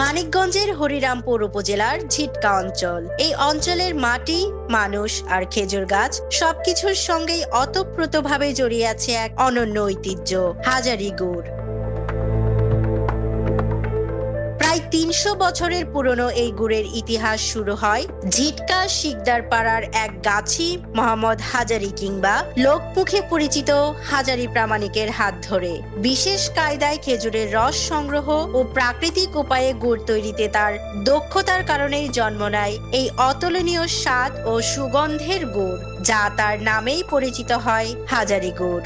মানিকগঞ্জের হরিরামপুর উপজেলার ঝিটকা অঞ্চল। এই অঞ্চলের মাটি, মানুষ আর খেজুর গাছ সবকিছুর সঙ্গেই অতপ্রতভাবে জড়িয়ে আছে এক অনন্য ঐতিহ্য, হাজারি গুড়। প্রায় তিনশো বছরের পুরনো এই গুড়ের ইতিহাস শুরু হয় ঝিটকা শিকদার পাড়ার এক গাছি মোহাম্মদ হাজারি কিংবা লোকমুখে পরিচিত হাজারি প্রামাণিকের হাত ধরে। বিশেষ কায়দায় খেজুরের রস সংগ্রহ ও প্রাকৃতিক উপায়ে গুড় তৈরিতে তার দক্ষতার কারণেই জন্ম নেয় এই অতুলনীয় স্বাদ ও সুগন্ধের গুড়, যা তার নামেই পরিচিত হয় হাজারি গুড়।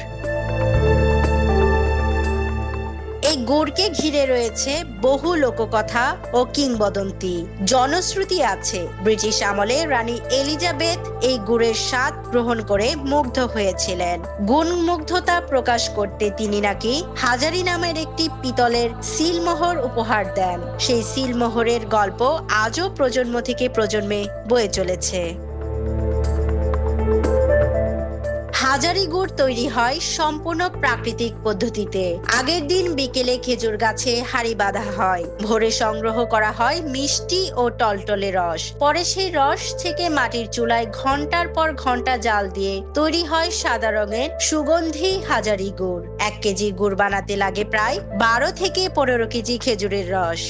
গুড়কে ঘিরে রয়েছে বহু লোককথা ও কিংবদন্তি। জনশ্রুতি আছে, ব্রিটিশ আমলে রানী এলিজাবেথ এই গুড়ের স্বাদ গ্রহণ করে মুগ্ধ হয়েছিলেন। গুণমুগ্ধতা প্রকাশ করতে তিনি নাকি হাজারি নামের একটি পিতলের সিলমোহর উপহার দেন। সেই সিলমোহরের গল্প আজও প্রজন্ম থেকে প্রজন্মে বয়ে চলেছে। হাজারি গুড় তৈরি হয় সম্পূর্ণ প্রাকৃতিক পদ্ধতিতে। আগের দিন বিকেলে খেজুর গাছে হাড়ি বাঁধা হয়। ভোরে সংগ্রহ করা হয় মিষ্টি ও টলটলে রস। পরে সেই রস থেকে মাটির চুলায় ঘণ্টার পর ঘণ্টা জাল দিয়ে তৈরি হয় সাদা রঙের সুগন্ধি হাজারি গুড়। এক কেজি গুড় বানাতে লাগে প্রায় বারো থেকে পনেরো কেজি খেজুরের রস।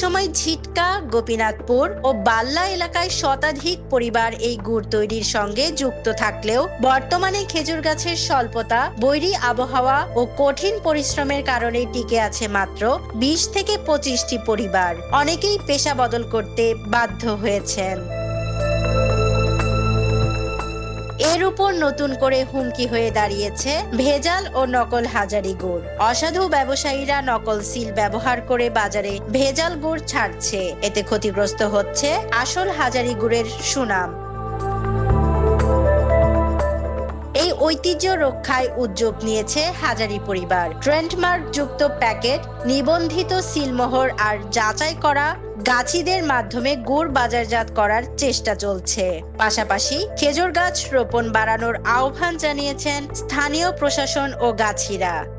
একসময় ঝিটকা, গোপীনাথপুর ও বাল্লা এলাকায় শতাধিক পরিবার এই গুড় তৈরির সঙ্গে যুক্ত থাকলেও বর্তমানে খেজুর গাছের স্বল্পতা, বৈরী আবহাওয়া ও কঠিন পরিশ্রমের কারণে টিকে আছে মাত্র বিশ থেকে পঁচিশটি পরিবার। অনেকেই পেশা বদল করতে বাধ্য হয়েছেন। এর উপর নতুন করে হুমকি হয়ে দাঁড়িয়েছে ভেজাল ও নকল হাজারি গুড়। অসাধু ব্যবসায়ীরা নকল সিল ব্যবহার করে বাজারে ভেজাল গুড় ছাড়ছে। এতে ক্ষতিগ্রস্ত হচ্ছে আসল হাজারি গুড়ের সুনাম। ঐতিহ্য রক্ষায় উদ্যোগ নিয়েছে হাজারি পরিবার। ট্রেন্ডমার্ক যুক্ত প্যাকেট, নিবন্ধিত সিলমোহর আর যাচাই করা গাছিদের মাধ্যমে গুড় বাজারজাত করার চেষ্টা চলছে। পাশাপাশি খেজুর গাছ রোপণ বাড়ানোর আহ্বান জানিয়েছেন স্থানীয় প্রশাসন ও গাছিরা।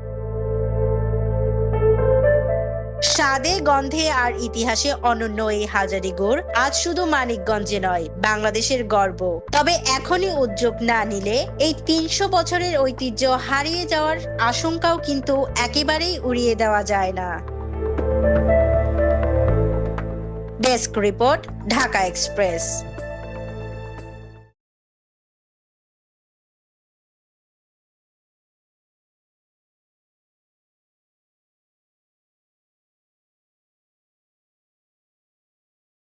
স্বাদে, গন্ধে আর ইতিহাসে অনন্য এই হাজারি গুড় আজ শুধু মানিকগঞ্জে নয়, বাংলাদেশের গর্ব। তবে এখনই উদ্যোগ না নিলে এই তিনশো বছরের ঐতিহ্য হারিয়ে যাওয়ার আশঙ্কাও কিন্তু একেবারেই উড়িয়ে দেওয়া যায় না। Desk report, Dhaka Express.